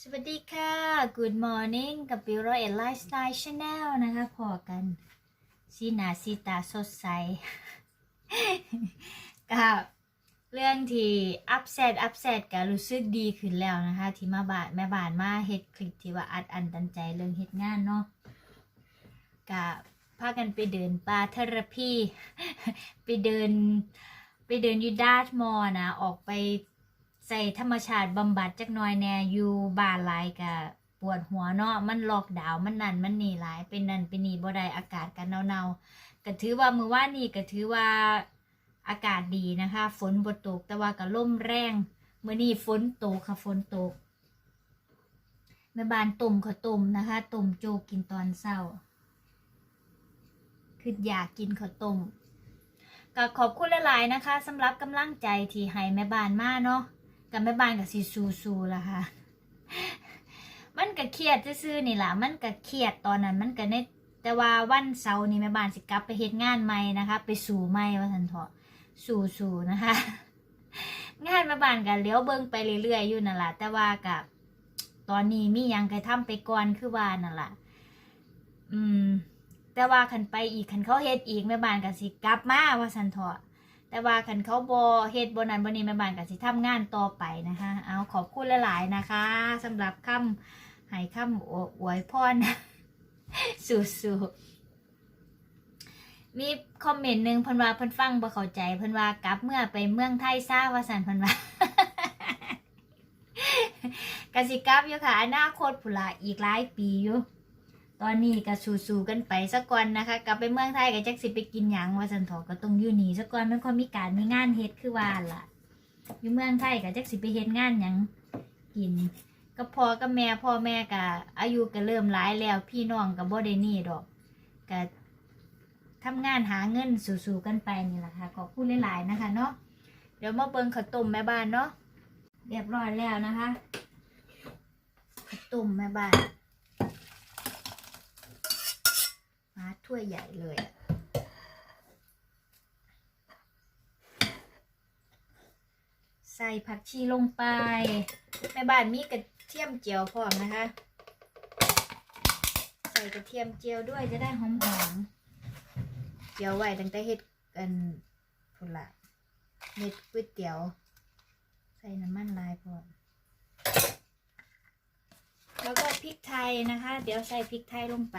สวัสดีค่ะ Good morning กับบิวโรเอลไลฟ์สไตล์ชาแนลนะคะพอกันสีหนาสีตาสดใส กับเรื่องที่อัพเซตอัพเซตก็รู้สึกดีขึ้นแล้วนะคะ ที่มาบานแม่บานมาเฮ็ดคลิปที่ว่าอัดอันตันใจเรื่องเฮ็ดงานเนาะกับพากันไปเดินปาเทอราพีไปเดินไปเดินยูดาร์มอนะ ออกไป ใส่ธรรมชาติบำบัดจักหน่อยแน่อยู่บ้านหลายกะปวดหัวเนาะมันล็อกดาวน์มันนั่นมันนี่หลายเป็นนั่นเป็นนี่บ่ได้อากาศกันเนาๆก็ถือว่ามือว่านนี่ก็ถือว่าอากาศดีนะคะ ฝนบ่ตกแต่ว่าก็ลมแรงมื้อนี้ฝนตกค่ะฝนตกแม่บ้านต้มข้าวต้มนะคะต้มโจกกินตอนเช้าคืออยากกินข้าวต้มก็ขอบคุณหลายๆนะคะสำหรับกำลังใจที่ให้แม่บ้านมาเนาะ กับแม่บ้านกับซีซูซูละค่ะ มันก็เครียดซื่อๆนี่แหละมันก็เครียดตอนนั้นมันก็ในแต่ว่าวันเสาร์นี้แม่บ้านสิกลับไปเฮ็ดงานใหม่นะคะ ไปสู่ใหม่ว่าสันเถาะสู่สู่นะคะ งานแม่บ้านก็เลี้ยวเบิ่งไปเรื่อยๆอยู่นั่นแหละแต่ว่ากับตอนนี้มียังก็ทำไปก่อนคือว่านั่นแหละอืม แต่ว่าคันไปอีกคันเขาเฮ็ดอีกแม่บ้านก็สิกลับมาว่าสันเถาะ แต่ว่าคันเขาบ่เฮ็ดบ่นั้นบ่นี้แม่บ้านก็สิทำงานต่อไปนะคะ เอาขอบคุณหลาย ๆ นะคะสำหรับคำให้คำอวยพรสู้ๆมีคอมเมนต์หนึ่งพิ่นว่าพิ่นฟังบ่เข้าใจพิ่นว่ากลับเมื่อไปเมืองไทยซ่าว่าซั่นพิ่นว่ากสิกลับอยู่ค่ะอนาคตพุละอีกหลายปีอยู่ ตอนนี้ก็สู้ๆกันไปสักก่อนนะคะ กลับไปเมืองไทยก็จักสิไปกินหยังว่าสันถอก็ต้องอยู่นี่สักก่อนมันค่อยมีการมีงานเฮ็ดคือว่าล่ะ อยู่เมืองไทยก็จักสิไปเฮ็ดงานหยังกินก็พอกับแม่พ่อแม่ก็อายุก็เริ่มหลายแล้วพี่น้องก็บ่ได้นี่ดอกก็ทำงานหาเงินสู้ๆกันไปนี่แหละค่ะขอบคุณหลายๆนะคะเนาะเดี๋ยวมาเบิ่งข้าวต้มแม่บ้านเนาะเรียบร้อยแล้วนะคะข้าวต้มแม่บ้าน มา ถ้วยใหญ่เลยใส่ผักชีลงไปแม่บ้านมีกระเทียมเจียวพร้อมนะคะ ใส่กระเทียมเจียวด้วยจะได้หอมๆเจียวไว้ตั้งแต่เฮ็ดกันพุ่นละเม็ดก๋วยเตี๋ยว ใส่น้ำมันลายพร้อมแล้วก็พริกไทยนะคะ เดี๋ยวใส่พริกไทยลงไป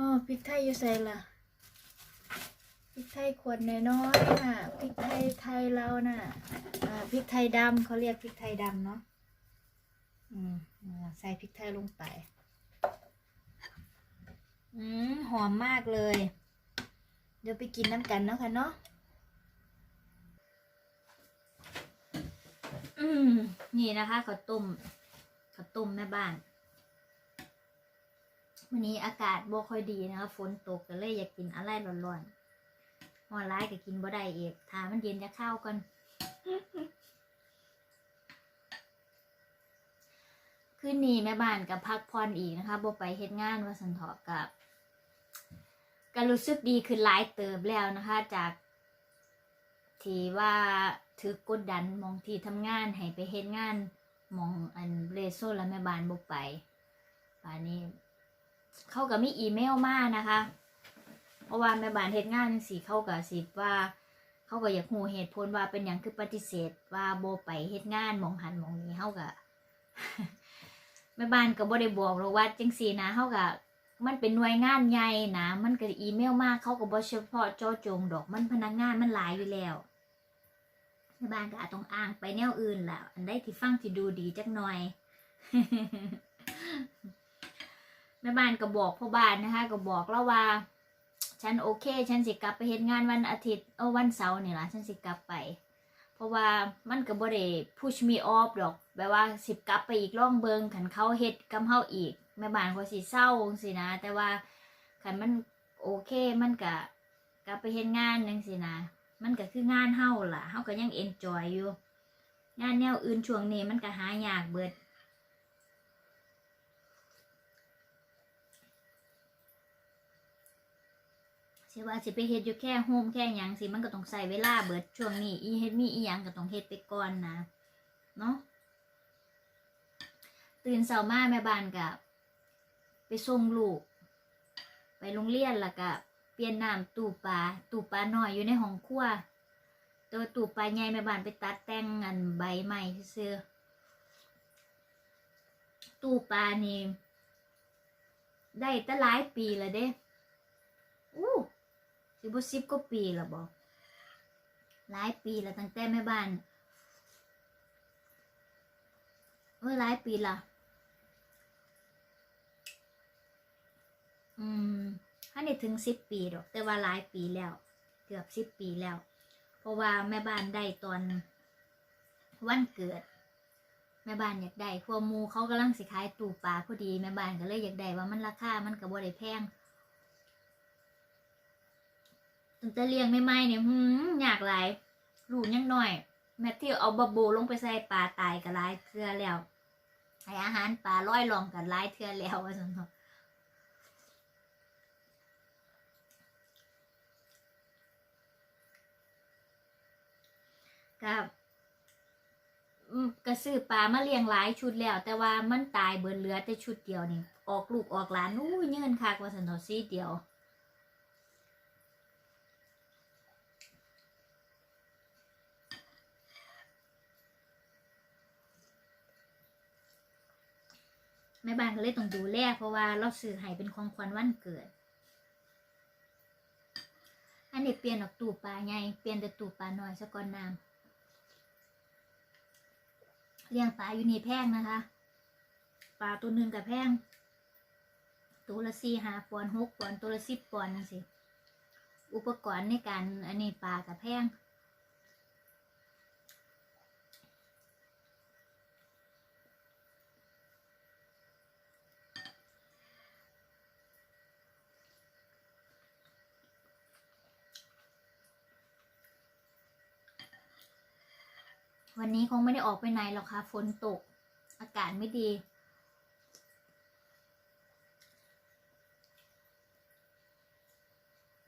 อ๋อพริกไทยอยู่ใส่ละพริกไทยขวดน้อยๆน่ะพริกไทยไทยเราน่ะอ่าพริกไทยดำเขาเรียกพริกไทยดำเนาะอืมอ่าใส่พริกไทยลงไป อืมหอมมากเลย เดี๋ยวไปกินน้ำกันเนาะค่ะเนาะอืมนี่นะคะข้าวต้มข้าวต้มแม่บ้าน วันนี้อากาศบ่ค่อยดีนะคะฝนตกก็เลยอยากกินอะไรร้อนๆหอร้ายก็กินบ่ได้เอกถามันเย็นจะเข้าก่อนคืนนี้แม่บ้านกับพักผ่อนอีกนะคะบ่ไปเฮ็ดงานว่าสันเถาะกับก็รู้สึกดีขึ้นหลายเติบแล้วนะคะ จากที่ว่าถือกดดันมองที่ทำงานให้ไปเฮ็ดงานมองอันเรโซและแม่บ้านบ่ไปป่านนี้ เขาก็มีอีเมลมานะคะ เพราะว่าแม่บ้านเฮ็ดงานจังซี่เขาก็สิว่า เขาก็อยากฮู้เหตุผลว่าเป็นหยังคือปฏิเสธ ว่าโบไปเฮ็ดงานมองหันมองนี้เฮาก็แม่บ้านก็บ่ได้บอกหรอกว่าจังซี่นะเฮาก็มันเป็นหน่วยงานใหญ่นะ มันก็อีเมลมากเขาก็บ่เฉพาะเจาจงดอกมันพนักงานมันหลายอยู่แล้วแม่บ้านก็อาจต้องอ้างไปแนวอื่นแหละอันใดที่ฟังที่ดูดีจักหน่อย แม่บ้านก็บอกพ่อบ้านนะคะก็บอกแล้วว่า ฉันโอเค ฉันสิกลับไปเฮ็ดงานวันอาทิตย์เออวันเสาร์นี่ละฉันสิกลับไป เพราะว่ามันก็บ่ได้ push me off ดอกแบบว่าสิกลับไปอีกร่องเบิงขันเขาเฮ็ดกับเฮาอีก แม่บ้านก็สิเศร้าสินะ แต่ว่าขันมันโอเคมันก็กลับไปเฮ็ดงานจังสินะ มันก็คืองานเฮาล่ะเฮาก็ยัง enjoy อยู่ งานแนวอื่นช่วงนี้มันก็หายากเบิด สิว่าสิไปเฮ็ดอยู่แค่โฮมแค่หยังสิมันก็ต้องใส่เวลาเบิดช่วงนี้อีเฮ็ดมีอีหยังก็ต้องเฮ็ดไปก่อนนะเนาะตื่นเช้ามาแม่บ้านกับไปส่งลูก ไปโรงเรียนแล้วก็เปลี่ยนน้ำตู้ปลาตู้ปลาน้อยอยู่ในห้องครัวตัวตู้ปลาใหญ่แม่บ้านไปตัดแต่งอันใบใหม่ซื่อตู้ปลานี่ได้ตั้งหลายปีแล้วเด้อู้ สิบสิบกว่าปีล้วบอกหลายปีล้วตั้งแต่แม่บ้านเมื่อหลายปีละอืมถ้าในถึงสิบปีดอก แต่ว่าหลายปีแล้ว เกือบสิบปีแล้ว เพราะว่าแม่บ้านได้ตอนวันเกิด แม่บ้านอยากได้พวกมูเขากำลังสิขายตู้ปลาพอดีแม่บ้านก็เลยอยากได้ว่ามันราคามันก็บ่ได้แพง ตั้งแต่เลี้ยงไม่ไม่เนี่ยหืมอยากหลายลูกยังหน้อย แมทธิวเอาบะโบลงไปใส่ปลาตายกับลายเทื่อแล้วให้อาหารปลาร้อยลองกับลายเทื่อแล้วว่าสนเถาะกับอืมก็ซื้อปลามาเลี้ยงหลายชุดแล้ว แต่ว่ามันตายเบิดเหลือแต่ชุดเดียวนี่ออกลูกออกหลานอู้ยเงินคักว่าสนเถาะซีเดียว แม่บ้านก็เลยต้องดูแลเพราะว่าเราซื้อให้เป็นของขวัญวันเกิด อันนี้เปลี่ยนออกตู้ปลาไงเปลี่ยนแต่ตู้ปลาน้อยสะก่อนน้ำเลี้ยงปลาอยู่นี่แพงนะคะ ปลาตัวหนึ่งกับแพงตัวละสี่ห้าปอนหกปอนตัวละสิบปอนนั่นสิอุปกรณ์ในการอันนี้ปลากับแพง วันนี้คงไม่ได้ออกไปไหนหรอกค่ะฝนตก อากาศไม่ดี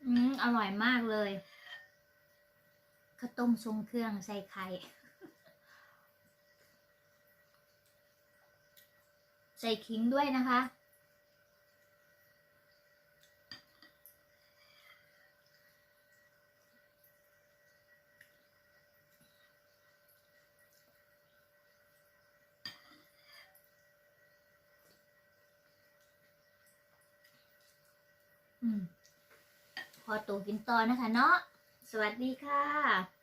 อืมอร่อยมากเลยข้าวต้มทรงเครื่องใส่ไข่ ใส่ขิงด้วยนะคะ พอตัวกินต่อนะคะเนาะ สวัสดีค่ะ